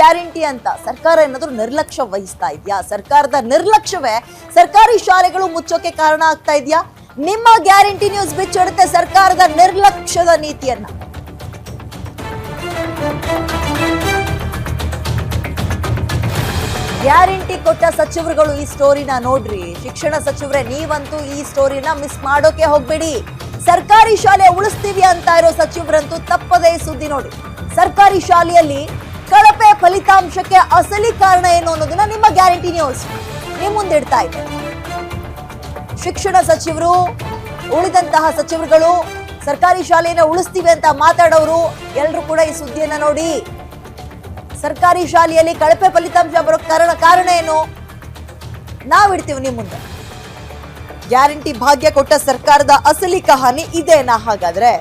Guarantee ಅಂತ ಸರ್ಕಾರ ಏನಾದರೂ ನಿರ್ಲಕ್ಷ್ಯ ವಹಿಸ್ತಾ ಇದೆಯಾ? ಸರ್ಕಾರದ ನಿರ್ಲಕ್ಷ್ಯವೇ ಸರ್ಕಾರಿ ಶಾಲೆಗಳು ಮುಚ್ಚೋಕೆ ಕಾರಣ ಆಗ್ತಾ ಇದೆಯಾ? ನಿಮ್ಮ ಗ್ಯಾರಂಟಿ ನ್ಯೂಸ್ ಬಿಚ್ಚಿಡುತ್ತೆ ಸರ್ಕಾರದ ನಿರ್ಲಕ್ಷ್ಯದ ನೀತಿಯನ್ನ. ಗ್ಯಾರಂಟಿ ಕೊಟ್ಟ ಸಚಿವರುಗಳು ಈ ಸ್ಟೋರಿನ ನೋಡ್ರಿ. ಶಿಕ್ಷಣ ಸಚಿವರೇ, ನೀವಂತೂ ಈ ಸ್ಟೋರಿನ ಮಿಸ್ ಮಾಡೋಕೆ ಹೋಗ್ಬೇಡಿ. ಸರ್ಕಾರಿ ಶಾಲೆ ಉಳಿಸ್ತೀವಿ ಅಂತ ಇರೋ ಸಚಿವರಂತೂ ತಪ್ಪದೇ ಸುದ್ದಿ ನೋಡಿ ಸರ್ಕಾರಿ ಶಾಲೆಯಲ್ಲಿ ಕಳಪೆ ಫಲಿತಾಂಶಕ್ಕೆ ಅಸಲಿ ಕಾರಣ ಏನು ಅನ್ನೋದನ್ನ ನಿಮ್ಮ ಗ್ಯಾರಂಟಿ ನ್ಯೂಸ್ ನಿಮ್ಮ ಮುಂದಿಡ್ತಾ ಇದೆ. ಶಿಕ್ಷಣ ಸಚಿವರು, ಉಳಿದಂತಹ ಸಚಿವರುಗಳು, ಸರ್ಕಾರಿ ಶಾಲೆಯನ್ನ ಉಳಿಸ್ತೀವಿ ಅಂತ ಮಾತಾಡೋರು ಎಲ್ಲರೂ ಕೂಡ ಈ ಸುದ್ದಿಯನ್ನ ನೋಡಿ. ಸರ್ಕಾರಿ ಶಾಲೆಯಲ್ಲಿ ಕಳಪೆ ಫಲಿತಾಂಶ ಬರೋ ಕಾರಣ ಕಾರಣ ಏನು? ನಾವಿಡ್ತೀವಿ ನಿಮ್ಮ ಮುಂದೆ. ಗ್ಯಾರಂಟಿ ಭಾಗ್ಯ ಕೊಟ್ಟ ಸರ್ಕಾರದ ಅಸಲಿ ಕಹಾನಿ ಇದೇನಾ ಹಾಗಾದ್ರೆ?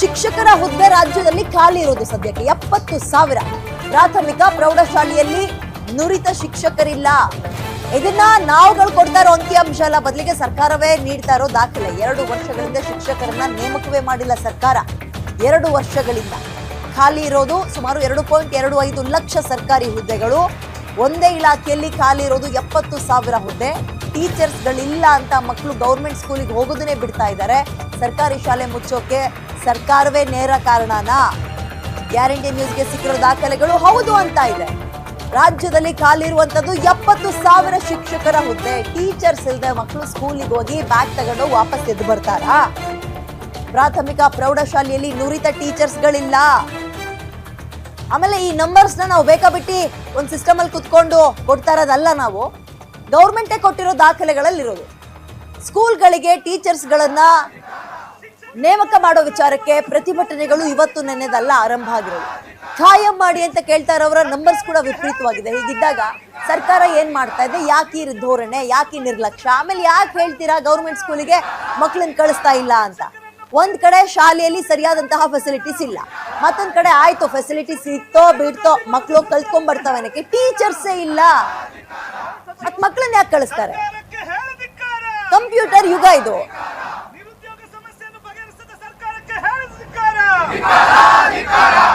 ಶಿಕ್ಷಕರ ಹುದ್ದೆ ರಾಜ್ಯದಲ್ಲಿ ಖಾಲಿ ಇರೋದು ಸದ್ಯಕ್ಕೆ ಎಪ್ಪತ್ತು ಸಾವಿರ. ಪ್ರಾಥಮಿಕ ಪ್ರೌಢಶಾಲೆಯಲ್ಲಿ ನುರಿತ ಶಿಕ್ಷಕರಿಲ್ಲ. ಇದನ್ನ ನಾವುಗಳು ಕೊಡ್ತಾ ಇರೋ ಅಂಕಿಅಂಶ ಅಲ್ಲ, ಬದಲಿಗೆ ಸರ್ಕಾರವೇ ನೀಡ್ತಾ ಇರೋ ದಾಖಲೆ. ಎರಡು ವರ್ಷಗಳಿಂದ ಶಿಕ್ಷಕರನ್ನ ನೇಮಕವೇ ಮಾಡಿಲ್ಲ ಸರ್ಕಾರ. ಎರಡು ವರ್ಷಗಳಿಂದ. ಖಾಲಿ ಇರೋದು ಸುಮಾರು ಎರಡು ಪಾಯಿಂಟ್ ಎರಡು ಐದು ಲಕ್ಷ ಸರ್ಕಾರಿ ಹುದ್ದೆಗಳು. ಒಂದೇ ಇಲಾಖೆಯಲ್ಲಿ ಖಾಲಿ ಇರೋದು ಎಪ್ಪತ್ತು ಸಾವಿರ ಹುದ್ದೆ. ಟೀಚರ್ಸ್ಗಳಿಲ್ಲ ಅಂತ ಮಕ್ಕಳು ಗೌರ್ಮೆಂಟ್ ಸ್ಕೂಲಿಗೆ ಹೋಗೋದನ್ನೇ ಬಿಡ್ತಾ ಇದ್ದಾರೆ. ಸರ್ಕಾರಿ ಶಾಲೆ ಮುಚ್ಚೋಕೆ ಸರ್ಕಾರವೇ ನೇರ ಕಾರಣನಾ? ಗ್ಯಾರಂಟಿ ನ್ಯೂಸ್ಗೆ ಸಿಕ್ಕಿರೋ ದಾಖಲೆಗಳು ಹೌದು ಅಂತ ಇದೆ. ರಾಜ್ಯದಲ್ಲಿ ಖಾಲಿ ಇರುವಂತದ್ದು ಎಪ್ಪತ್ತು ಸಾವಿರ ಶಿಕ್ಷಕರ ಹುದ್ದೆ. ಟೀಚರ್ಸ್ ಇಲ್ಲದೆ ಮಕ್ಕಳು ಸ್ಕೂಲಿಗೆ ಹೋಗಿ ಬ್ಯಾಗ್ ತಗೊಂಡು ವಾಪಸ್ ಎದ್ದು ಬರ್ತಾರಾ? ಪ್ರಾಥಮಿಕ ಪ್ರೌಢಶಾಲೆಯಲ್ಲಿ ನುರಿತ ಟೀಚರ್ಸ್ಗಳಿಲ್ಲ. ಆಮೇಲೆ ಈ ನಂಬರ್ಸ್ನ ನಾವು ಬೇಕಾ ಬಿಟ್ಟು ಒಂದು ಸಿಸ್ಟಮ್ ಅಲ್ಲಿ ಕುತ್ಕೊಂಡು ಕೊಡ್ತಾ ಇರೋದಲ್ಲ ನಾವು ಗೌರ್ಮೆಂಟೇ ಕೊಟ್ಟಿರೋ ದಾಖಲೆಗಳಲ್ಲಿರೋದು. ಸ್ಕೂಲ್ಗಳಿಗೆ ಟೀಚರ್ಸ್ಗಳನ್ನ ನೇಮಕ ಮಾಡೋ ವಿಚಾರಕ್ಕೆ ಪ್ರತಿಭಟನೆಗಳು ಇವತ್ತು ನೆನ್ನೆದಲ್ಲ ಆರಂಭ ಆಗಿರೋದು. ಖಾಯಂ ಮಾಡಿ ಅಂತ ಕೇಳ್ತಾ ಇರೋರ ನಂಬರ್ಸ್ ಕೂಡ ವಿಪರೀತವಾಗಿದೆ. ಹೀಗಿದ್ದಾಗ ಸರ್ಕಾರ ಏನ್ ಮಾಡ್ತಾ ಇದೆ? ಯಾಕೆ ಈ ಧೋರಣೆ? ಯಾಕೆ ನಿರ್ಲಕ್ಷ್ಯ? ಆಮೇಲೆ ಯಾಕೆ ಹೇಳ್ತೀರಾ ಗೌರ್ಮೆಂಟ್ ಸ್ಕೂಲಿಗೆ ಮಕ್ಕಳನ್ನ ಕಳಿಸ್ತಾ ಇಲ್ಲ ಅಂತ? ಒಂದ್ ಕಡೆ ಶಾಲೆಯಲ್ಲಿ ಸರಿಯಾದಂತಹ ಫೆಸಿಲಿಟೀಸ್ ಇಲ್ಲ. ಮತ್ತೊಂದ್ ಕಡೆ ಆಯ್ತು ಫೆಸಿಲಿಟೀಸ್ ಇತ್ತೋ ಬಿಡ್ತೋ ಮಕ್ಕಳು ಕಲ್ತ್ಕೊಂಡ್ ಬರ್ತಾವೆ ಟೀಚರ್ಸೇ ಇಲ್ಲ. ಮತ್ ಮಕ್ಕಳನ್ನ ಯಾಕೆ ಕಳಿಸ್ತಾರೆ? ಕಂಪ್ಯೂಟರ್ ಯುಗ ಇದು. ಹೇಳದಿಕ್ಕಾರ ಶಿಕ್ಷಕರನ್ನ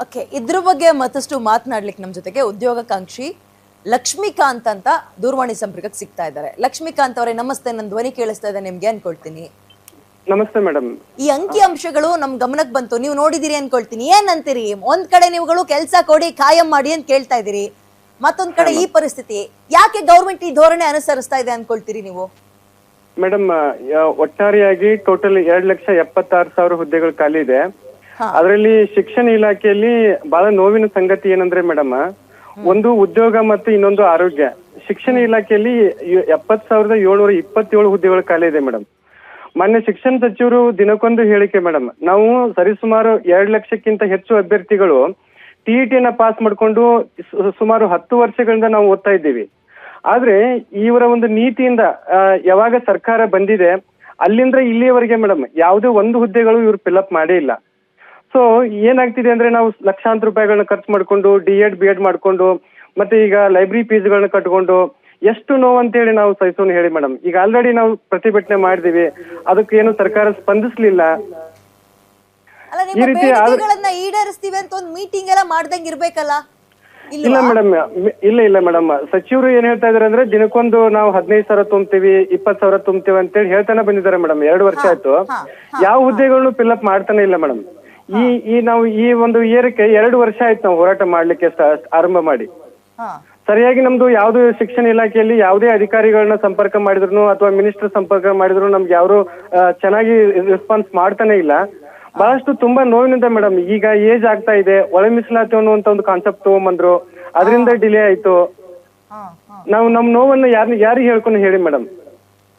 ಓಕೆ ಇದ್ರ ಬಗ್ಗೆ ಮತ್ತಷ್ಟು ಮಾತನಾಡ್ಲಿಕ್ಕೆ ನಮ್ಮ ಜೊತೆಗೆ ಉದ್ಯೋಗಾಕಾಂಕ್ಷಿ ಲಕ್ಷ್ಮೀಕಾಂತ್ ಅಂತ ದೂರವಾಣಿ ಸಂಪರ್ಕಕ್ಕೆ ಸಿಗ್ತಾ ಇದ್ದಾರೆ. ಲಕ್ಷ್ಮೀಕಾಂತ್ ಅವರೇ ನಮಸ್ತೆ ನನ್ನ ಧ್ವನಿ ಕೇಳಿಸ್ತಾ ಇದೆ ನಿಮ್ಗೆ ಅನ್ಕೊಳ್ತೀನಿ. ನಮಸ್ತೆ ಮೇಡಮ್. ಈ ಅಂಕಿ ಅಂಶಗಳು ನಮ್ ಗಮನಕ್ಕೆ ಬಂತು. ನೀವು ನೋಡಿದಿರಿ ಅನ್ಕೊಳ್ತೀನಿ. ಏನ್ ಅಂತೀರಿ ಒಂದ್ ಕಡೆ ನೀವುಗಳು ಕೆಲಸ ಕೊಡಿ ಕಾಯಂ ಮಾಡಿ ಅಂತ ಕೇಳ್ತಾ ಇದೀರಿ ಮತ್ತೊಂದ್ ಕಡೆ ಈ ಪರಿಸ್ಥಿತಿ. ಯಾಕೆ ಗೌರ್ಮೆಂಟ್ ಈ ಧೋರಣೆ ಅನುಸರಿಸ್ತಾ ಇದೆ ಅನ್ಕೊಳ್ತೀರಿ ನೀವು? ಮೇಡಮ್ ಒಟ್ಟಾರೆಯಾಗಿ ಟೋಟಲ್ ಎರಡ್ ಲಕ್ಷ ಎಪ್ಪತ್ತಾರು ಸಾವಿರ ಹುದ್ದೆಗಳು ಖಾಲಿ ಇದೆ. ಅದರಲ್ಲಿ ಶಿಕ್ಷಣ ಇಲಾಖೆಯಲ್ಲಿ ಬಹಳ ನೋವಿನ ಸಂಗತಿ ಏನಂದ್ರೆ ಮೇಡಮ್ ಒಂದು ಉದ್ಯೋಗ ಮತ್ತು ಇನ್ನೊಂದು ಆರೋಗ್ಯ. ಶಿಕ್ಷಣ ಇಲಾಖೆಯಲ್ಲಿ ಎಪ್ಪತ್ ಸಾವಿರದ ಏಳ್ನೂರ ಇಪ್ಪತ್ತೇಳು ಹುದ್ದೆಗಳು ಖಾಲಿ ಇದೆ ಮೇಡಮ್. ಮೊನ್ನೆ ಶಿಕ್ಷಣ ಸಚಿವರು ದಿನಕ್ಕೊಂದು ಹೇಳಿಕೆ ಮೇಡಮ್ ನಾವು ಸರಿಸುಮಾರು ಎರಡು ಲಕ್ಷಕ್ಕಿಂತ ಹೆಚ್ಚು ಅಭ್ಯರ್ಥಿಗಳು ಟಿಇಟಿಯನ್ನ ಪಾಸ್ ಮಾಡಿಕೊಂಡು ಸುಮಾರು ಹತ್ತು ವರ್ಷಗಳಿಂದ ನಾವು ಓದ್ತಾ ಇದ್ದೀವಿ. ಆದ್ರೆ ಇವರ ಒಂದು ನೀತಿಯಿಂದ ಯಾವಾಗ ಸರ್ಕಾರ ಬಂದಿದೆ, ಅಲ್ಲಿಂದ ಇಲ್ಲಿಯವರೆಗೆ ಮೇಡಮ್ ಯಾವುದೇ ಒಂದು ಹುದ್ದೆಗಳು ಇವ್ರು ಫಿಲ್ಅಪ್ ಮಾಡೇ ಇಲ್ಲ. ಸೊ ಏನಾಗ್ತಿದೆ ಅಂದ್ರೆ ನಾವು ಲಕ್ಷಾಂತರ ರೂಪಾಯಿಗಳನ್ನ ಖರ್ಚು ಮಾಡಿಕೊಂಡು ಡಿ ಎಡ್ ಬಿ ಎಡ್ ಮಾಡಿಕೊಂಡು, ಮತ್ತೆ ಈಗ ಲೈಬ್ರರಿ ಫೀಸ್ಗಳನ್ನ ಕಟ್ಕೊಂಡು ಎಷ್ಟು ನೋವು ಅಂತೇಳಿ ನಾವು ಸಹಿಸೋಣ ಹೇಳಿ ಮೇಡಮ್. ಈಗ ಆಲ್ರೆಡಿ ನಾವು ಪ್ರತಿಭಟನೆ ಮಾಡಿದೀವಿ. ಅದಕ್ಕೆ ಏನು ಸರ್ಕಾರ ಸ್ಪಂದಿಸ್ಲಿಲ್ಲ. ಅಲ್ಲ ಈ ರೀತಿ ಆದ್ರೆ- ಬೇಡಿಕೆಗಳನ್ನ ಈಡೇರಿಸ್ತೀವಿ ಅಂತ ಒಂದು ಮೀಟಿಂಗ್ ಎಲ್ಲ ಮಾಡ್ದಂಗ್ ಇರ್ಬೇಕಲ್ಲ? ಇಲ್ಲ ಇಲ್ವಾ ಮೇಡಮ್ ಇಲ್ಲ ಇಲ್ಲ ಮೇಡಮ್. ಸಚಿವರು ಏನ್ ಹೇಳ್ತಾ ಇದಾರೆ ಅಂದ್ರೆ ದಿನಕ್ಕೊಂದು ನಾವು ಹದಿನೈದು ಸಾವಿರ ತುಂಬ್ತೀವಿ ಇಪ್ಪತ್ ಸಾವಿರ ತುಂಬ್ತೀವಿ ಅಂತೇಳಿ ಹೇಳ್ತಾನೆ ಬಂದಿದ್ದಾರೆ ಮೇಡಮ್. ಎರಡು ವರ್ಷ ಆಯ್ತು. ಹಾ, ಯಾವ ಹುದ್ದೆಗಳನ್ನು ಫಿಲ್ಅಪ್ ಮಾಡ್ತಾನೆ ಇಲ್ಲ ಮೇಡಮ್. ಈ ಈ ನಾವು ಈ ಒಂದು ಇಯರ್ಕ್ಕೆ ಎರಡು ವರ್ಷ ಆಯ್ತು ನಾವು ಹೋರಾಟ ಮಾಡ್ಲಿಕ್ಕೆ ಸ್ಟ- ಆರಂಭ ಮಾಡಿ. ಹಾ. ಸರಿಯಾಗಿ ನಮ್ದು ಯಾವ್ದು ಶಿಕ್ಷಣ ಇಲಾಖೆಯಲ್ಲಿ ಯಾವುದೇ ಅಧಿಕಾರಿಗಳನ್ನ ಸಂಪರ್ಕ ಮಾಡಿದ್ರು ಅಥವಾ ಮಿನಿಸ್ಟರ್ ಸಂಪರ್ಕ ಮಾಡಿದ್ರು ನಮ್ಗೆ ಯಾರು ಚೆನ್ನಾಗಿ ರೆಸ್ಪಾನ್ಸ್ ಮಾಡ್ತಾನೆ ಇಲ್ಲ. ಬಹಳಷ್ಟು ತುಂಬಾ ನೋವಿನಿಂದ ಮೇಡಮ್ ಈಗ ಏಜ್ ಆಗ್ತಾ ಇದೆ ಒಳ ಮೀಸಲಾತಿ ಅನ್ನುವಂತ ಒಂದು ಕಾನ್ಸೆಪ್ಟ್ ತಗೊಂಬಂದ್ರು ಅದರಿಂದ ಡಿಲೇ ಆಯ್ತು. ನಾವು ನಮ್ ನೋವನ್ನು ಯಾರು ಯಾರಿಗೆ ಹೇಳ್ಕೊಂಡು ಹೇಳಿ ಮೇಡಮ್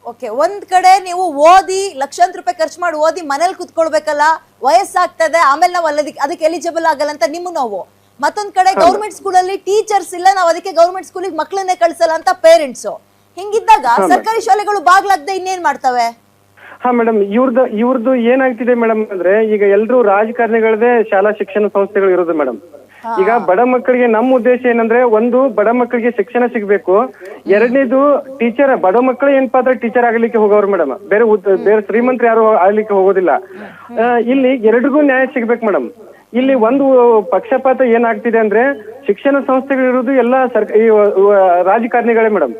ಓಕೆ ಒಂದ್ ಕಡೆ ನೀವು ಓದಿ ಲಕ್ಷಾಂತರ ರೂಪಾಯಿ ಖರ್ಚು ಮಾಡಿ ಓದಿ ಮನೇಲಿ ಕುತ್ಕೊಳ್ಬೇಕಲ್ಲ ವಯಸ್ಸಾಗ್ತದೆ ಆಮೇಲೆ ನಾವು ಅಲ್ಲದಕ್ಕೆ ಅದಕ್ಕೆ ಎಲಿಜಿಬಲ್ ಆಗಲ್ಲ ಅಂತ ನಿಮ್ಮ ನೋವು. ಮತ್ತೊಂದ್ ಕಡೆ ಗೌರ್ಮೆಂಟ್ ಸ್ಕೂಲಲ್ಲಿ ಟೀಚರ್ಸ್ ಇಲ್ಲ ನಾವು ಅದಕ್ಕೆ ಗೌರ್ಮೆಂಟ್ ಸ್ಕೂಲಿಗೆ ಮಕ್ಕಳನ್ನೇ ಕಳ್ಸಲ್ಲ ಅಂತ ಪೇರೆಂಟ್ಸ್ ಹಿಂಗಿದ್ದಾಗ ಸರ್ಕಾರಿ ಶಾಲೆಗಳು ಬಾಗ್ಲಾಗ್ದೆ ಇನ್ನೇನ್ ಮಾಡ್ತವೆ? ಹಾ ಮೇಡಮ್ ಇವ್ರದ್ದು ಇವ್ರದ್ದು ಏನಾಗ್ತಿದೆ ಮೇಡಮ್ ಅಂದ್ರೆ ಈಗ ಎಲ್ರು ರಾಜಕಾರಣಿಗಳದೇ ಶಾಲಾ ಶಿಕ್ಷಣ ಸಂಸ್ಥೆಗಳು ಇರೋದು ಮೇಡಮ್ ಈಗ ಬಡ ಮಕ್ಕಳಿಗೆ ನಮ್ಮ ಉದ್ದೇಶ ಏನಂದ್ರೆ ಒಂದು ಬಡ ಮಕ್ಕಳಿಗೆ ಶಿಕ್ಷಣ ಸಿಗ್ಬೇಕು. ಎರಡನೇದು ಟೀಚರ್ ಬಡ ಮಕ್ಕಳು ಏನಪ್ಪಾ ಅಂದ್ರೆ ಟೀಚರ್ ಆಗ್ಲಿಕ್ಕೆ ಹೋಗೋರು ಮೇಡಮ್ ಬೇರೆ ಬೇರೆ ಶ್ರೀಮಂತರು ಯಾರು ಆಗ್ಲಿಕ್ಕೆ ಹೋಗೋದಿಲ್ಲ. ಇಲ್ಲಿ ಎರಡಿಗೂ ನ್ಯಾಯ ಸಿಗ್ಬೇಕು ಮೇಡಮ್ ಇಲ್ಲಿ ಒಂದು ಪಕ್ಷಪಾತ ಏನಾಗ್ತಿದೆ ಅಂದ್ರೆ ಶಿಕ್ಷಣ ಸಂಸ್ಥೆಗಳಿರುವುದು ಎಲ್ಲ ಸರ್ಕ ಈ ರಾಜಕಾರಣಿಗಳೇ ಮೇಡಮ್.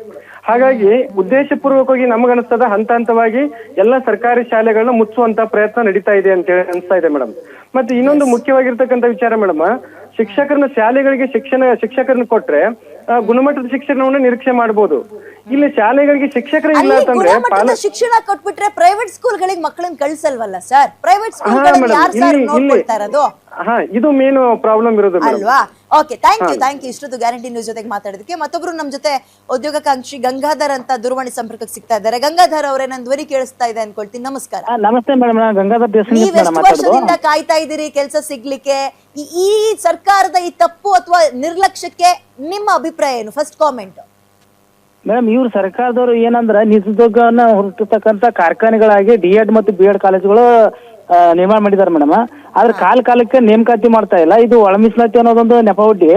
ಹಾಗಾಗಿ ಉದ್ದೇಶಪೂರ್ವಕವಾಗಿ ನಮಗನಿಸ್ತದ ಹಂತ ಹಂತವಾಗಿ ಎಲ್ಲ ಸರ್ಕಾರಿ ಶಾಲೆಗಳನ್ನ ಮುಚ್ಚುವಂತ ಪ್ರಯತ್ನ ನಡೀತಾ ಇದೆ ಅಂತ ಹೇಳಿ ಅನಿಸ್ತಾ ಇದೆ ಮೇಡಮ್. ಮತ್ತೆ ಇನ್ನೊಂದು ಮುಖ್ಯವಾಗಿರ್ತಕ್ಕಂಥ ವಿಚಾರ ಮೇಡಮ್ ಶಿಕ್ಷಕರನ್ನ ಶಾಲೆಗಳಿಗೆ ಶಿಕ್ಷಣ ಶಿಕ್ಷಕರನ್ನ ಕೊಟ್ರೆ ಗುಣಮಟ್ಟದ ಶಿಕ್ಷಣವನ್ನ ನಿರೀಕ್ಷೆ ಮಾಡಬಹುದು ಇಲ್ಲಿ ಶಾಲೆಗಳಿಗೆ ಶಿಕ್ಷಕರ ಇಲ್ಲ ಅಂತಂದ್ರೆ ಶಿಕ್ಷಣ ಕೊಟ್ಬಿಟ್ರೆ ಪ್ರೈವೇಟ್ ಸ್ಕೂಲ್ಗಳಿಗೆ ಮಕ್ಕಳನ್ನ ಕಳಿಸಲ್ವಲ್ಲ ಸರ್ ಪ್ರೈವೇಟ್ ಹಾ ಹಾ ಇದು ಮೇನ್ ಪ್ರಾಬ್ಲಮ್ ಇರೋದು ಅಲ್ವಾ? Okay thank you thank you ಇಷ್ಟೊತ್ತು ಗ್ಯಾರಂಟಿ ನ್ಯೂಸ್ ಜೊತೆಗೆ ಮಾತಾಡೋದಕ್ಕೆ ಮತ್ತೊಬ್ರು ನಮ್ ಜೊತೆ ಉದ್ಯೋಗಾಕಾಂಕ್ಷಿ ಗಂಗಾಧರ್ ಅಂತ ದೂರವಾಣಿ ಸಂಪರ್ಕಕ್ಕೆ ಸಿಗ್ತಾ ಇದ್ದಾರೆ. ಗಂಗಾಧರ್ ಅವರೇ ನನ್ನ ಧ್ವನಿ ಕೇಳಿಸ್ತಾ ಇದೆ ಅನ್ಕೊಳ್ತೀನಿ. ನಮಸ್ಕಾರ. ಆ, ನಮಸ್ತೆ ಮೇಡಮ್ ನಾನು ಗಂಗಾಧರ್ ದೇಸಾಯಿ ನೀವ್ ಮೇಡಮ್ ಎಷ್ಟು ಮಾತಾಡೋದು. ವರ್ಷದಿಂದ ಕಾಯ್ತಾ ಇದ್ದೀರಿ ಕೆಲಸ ಸಿಗ್ಲಿಕ್ಕೆ? ಈ- ಈ ಸರ್ಕಾರದ ಈ ತಪ್ಪು ಅಥವಾ ನಿರ್ಲಕ್ಷ್ಯಕ್ಕೆ ನಿಮ್ಮ ಅಭಿಪ್ರಾಯ ಏನು? ಫಸ್ಟ್ ಕಾಮೆಂಟ್ ಮೇಡಮ್ ಇವ್ರು ಸರ್ಕಾರದವರು ಏನಂದ್ರ ನಿರುದ್ಯೋಗನ ಹುಡುಕತಕ್ಕಂತ ಕಾರ್ಖಾನೆಗಳಾಗಿ ಡಿ ಎಡ್ ಮತ್ತು ಬಿ ಎಡ್ ಕಾಲೇಜುಗಳು ನಿರ್ಮಾಣ ಮಾಡಿದ್ದಾರೆ ಮೇಡಮ್. ಆದ್ರೆ ಕಾಲ ಕಾಲಕ್ಕೆ ನೇಮಕಾತಿ ಮಾಡ್ತಾ ಇಲ್ಲ. ಇದು ಒಳ ಮೀಸಲಾತಿ ಅನ್ನೋದೊಂದು ನೆಪ ಒಡ್ಡಿ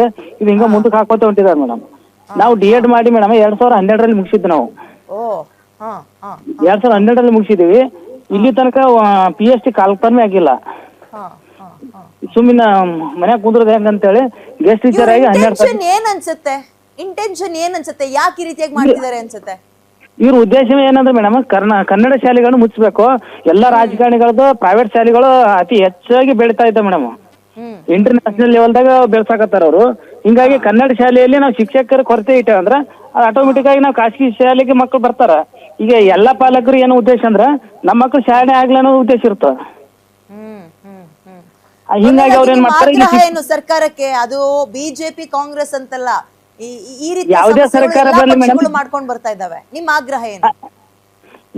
ಇದು ಹಿಂಗ ಮುಂದಕ್ಕೆ ಹಾಕೋತ ಹೊಂಟಿದ್ದಾರೆ ಮೇಡಮ್. ನಾವು ಡಿ ಎಡ್ ಮಾಡಿ ಮೇಡಮ್ ಎರಡ್ ಸಾವಿರ ಹನ್ನೆರಡರಲ್ಲಿ ಮುಗಿಸಿದ್ವಿ ನಾವು. ಎರಡ್ ಸಾವಿರ ಹನ್ನೆರಡರಲ್ಲಿ ಮುಗಿಸಿದೀವಿ. ಇಲ್ಲಿ ತನಕ ಪಿ ಎಚ್ ಡಿ ಕಾಲ್ಫರ್ಮೇ ಆಗಿಲ್ಲ. ಸುಮ್ಮನೆ ಮನ್ಯಾಗ ಕುಂದ್ರದ ಹೆಂಗಂತೇಳಿ ಗೆಸ್ಟ್ ಟೀಚರ್ ಆಗಿ ಹನ್ನೆರಡು ಏನ್ ಅನ್ಸುತ್ತೆ? ಇಂಟೆನ್ಷನ್ ಏನ್ ಅನ್ಸುತ್ತೆ? ಯಾಕೆ ಈ ರೀತಿಯಾಗಿ ಮಾಡ್ತಿದ್ದಾರೆ ಅನ್ಸುತ್ತೆ? ಇವ್ರ ಉದ್ದೇಶ ಏನಂದ್ರೆ ಮೇಡಮ್ ಕರ್ನ ಕನ್ನಡ ಶಾಲೆಗಳನ್ನು ಮುಚ್ಚಬೇಕು ಎಲ್ಲಾ ರಾಜಕಾರಣಿಗಳದ್ದು ಪ್ರೈವೇಟ್ ಶಾಲೆಗಳು ಅತಿ ಹೆಚ್ಚಾಗಿ ಬೆಳಿತಾ ಇದ್ದಾವೆ ಮೇಡಮ್. ಇಂಟರ್ನ್ಯಾಷನಲ್ ಲೆವೆಲ್ದಾಗ ಬೆಳ್ಸಾಕತ್ತಾರ ಅವರು. ಹಿಂಗಾಗಿ ಕನ್ನಡ ಶಾಲೆಯಲ್ಲಿ ನಾವು ಶಿಕ್ಷಕರ ಕೊರತೆ ಇಟ್ಟೇವ ಅಂದ್ರೆ ಆಟೋಮೆಟಿಕ್ ಆಗಿ ನಾವು ಖಾಸಗಿ ಶಾಲೆಗೆ ಮಕ್ಕಳು ಬರ್ತಾರ. ಈಗ ಎಲ್ಲಾ ಪಾಲಕರು ಏನು ಉದ್ದೇಶ ಅಂದ್ರ ನಮ್ಮ ಮಕ್ಕಳು ಶಾಲೆ ಆಗ್ಲಿ ಅನ್ನೋ ಉದ್ದೇಶ ಆ, ಹಿಂಗಾಗಿ ಅವ್ರ ಏನ್ ಮಾಡ್ತಾರೆ? ಸರ್ಕಾರಕ್ಕೆ? ಅದು ಬಿಜೆಪಿ ಕಾಂಗ್ರೆಸ್ ಅಂತಲ್ಲ. ಈ- ರೀತಿ ಯಾವುದೇ ಸರ್ಕಾರ ಮೇಡಮ್. ಮಾಡ್ಕೊಂಡು ಬರ್ತಾ ಇದಾವೆ ನಿಮ್ಮ ಆಗ್ರಹ ಏನು?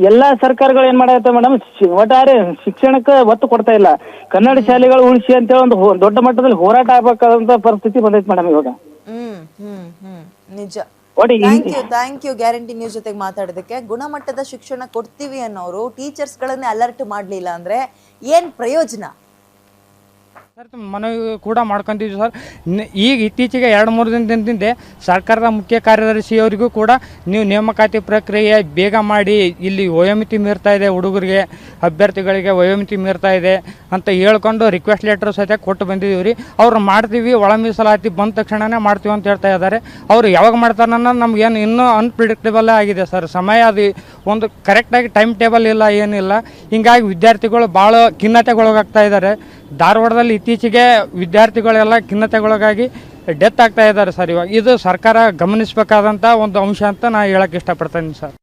ಎಲ್ಲಾ ಸರ್ಕಾರಗಳು ಏನ್ ಮಾಡತ್ತೆ ಮೇಡಮ್? ಒಟ್ಟಾರೆ ಶಿಕ್ಷಣಕ್ಕೆ ಒತ್ತು ಕೊಡ್ತಾ ಇಲ್ಲ. ಕನ್ನಡ ಶಾಲೆಗಳು ಉಳಿಸಿ ಅಂತೇಳಿ ಒಂದು ದೊಡ್ಡ ಮಟ್ಟದಲ್ಲಿ ಹೋರಾಟ ಆಗ್ಬೇಕಾದಂತ ಪರಿಸ್ಥಿತಿ ಬಂದೈತೆ ಮೇಡಮ್ ಇವಾಗ. ಹ್ಮ್ ಹ್ಮ್ ಹ್ಮ್. ನಿಜ. Thank you thank you guarantee news ಜೊತೆಗೆ ಮಾತಾಡೋದಕ್ಕೆ. ಗುಣಮಟ್ಟದ ಶಿಕ್ಷಣ ಕೊಡ್ತೀವಿ ಅನ್ನೋರು ಟೀಚರ್ಸ್ ಗಳನ್ನೇ ಅಲರ್ಟ್ ಮಾಡ್ಲಿಲ್ಲ ಅಂದ್ರೆ ಏನ್ ಪ್ರಯೋಜನ? ಸರ್ ಮನವಿ ಕೂಡ ಮಾಡ್ಕೊಂತಿದ್ವಿ ಸರ್. ಈಗ ಇತ್ತೀಚೆಗೆ ಎರಡು, ಮೂರು ದಿನದಿಂದ ಸರ್ಕಾರದ ಮುಖ್ಯ ಕಾರ್ಯದರ್ಶಿ ಅವರಿಗೂ ಕೂಡ ನೀವು ನೇಮಕಾತಿ ಪ್ರಕ್ರಿಯೆ ಬೇಗ ಮಾಡಿ, ಇಲ್ಲಿ ವಯೋಮಿತಿ ಮೀರ್ತಾ ಇದೆ ಹುಡುಗರಿಗೆ, ಅಭ್ಯರ್ಥಿಗಳಿಗೆ ವಯೋಮಿತಿ ಮೀರ್ತಾ ಇದೆ ಅಂತ ಹೇಳ್ಕೊಂಡು ರಿಕ್ವೆಸ್ಟ್ ಲೆಟರ್ ಸಹಿತ ಕೊಟ್ಟು ಬಂದಿದ್ದೀವಿ ರೀ. ಅವ್ರು ಮಾಡ್ತೀವಿ, ಒಳ ಮೀಸಲಾತಿ ಬಂದ ತಕ್ಷಣನೇ ಮಾಡ್ತೀವಿ ಅಂತ ಹೇಳ್ತಾ ಇದ್ದಾರೆ. ಅವರು ಯಾವಾಗ ಮಾಡ್ತಾರೆ ಅನ್ನೋದು ಏನು ಇನ್ನೂ ಅನ್ಪ್ರಿಡಿಕ್ಟಬಲ್ ಆಗಿದೆ ಸರ್. ಸಮಯ ಅದು ಒಂದು ಕರೆಕ್ಟಾಗಿ ಟೈಮ್ ಟೇಬಲ್ ಇಲ್ಲ, ಏನಿಲ್ಲ. ಹಿಂಗಾಗಿ ವಿದ್ಯಾರ್ಥಿಗಳು ಭಾಳ ಖಿನ್ನತೆಗೊಳಗಾಗ್ತಾ ಇದ್ದಾರೆ. ಧಾರವಾಡದಲ್ಲಿ ಇತ್ತೀಚೆಗೆ ವಿದ್ಯಾರ್ಥಿಗಳೆಲ್ಲ ಖಿನ್ನತೆಗೊಳಗಾಗಿ ಡೆತ್ ಆಗ್ತಾ ಇದ್ದಾರೆ ಸರ್ ಇವಾಗ. ಇದು ಸರ್ಕಾರ ಗಮನಿಸಬೇಕಾದಂಥ ಒಂದು ಅಂಶ ಅಂತ ನಾನು ಹೇಳಕ್ಕೆ ಇಷ್ಟಪಡ್ತೀನಿ ಸರ್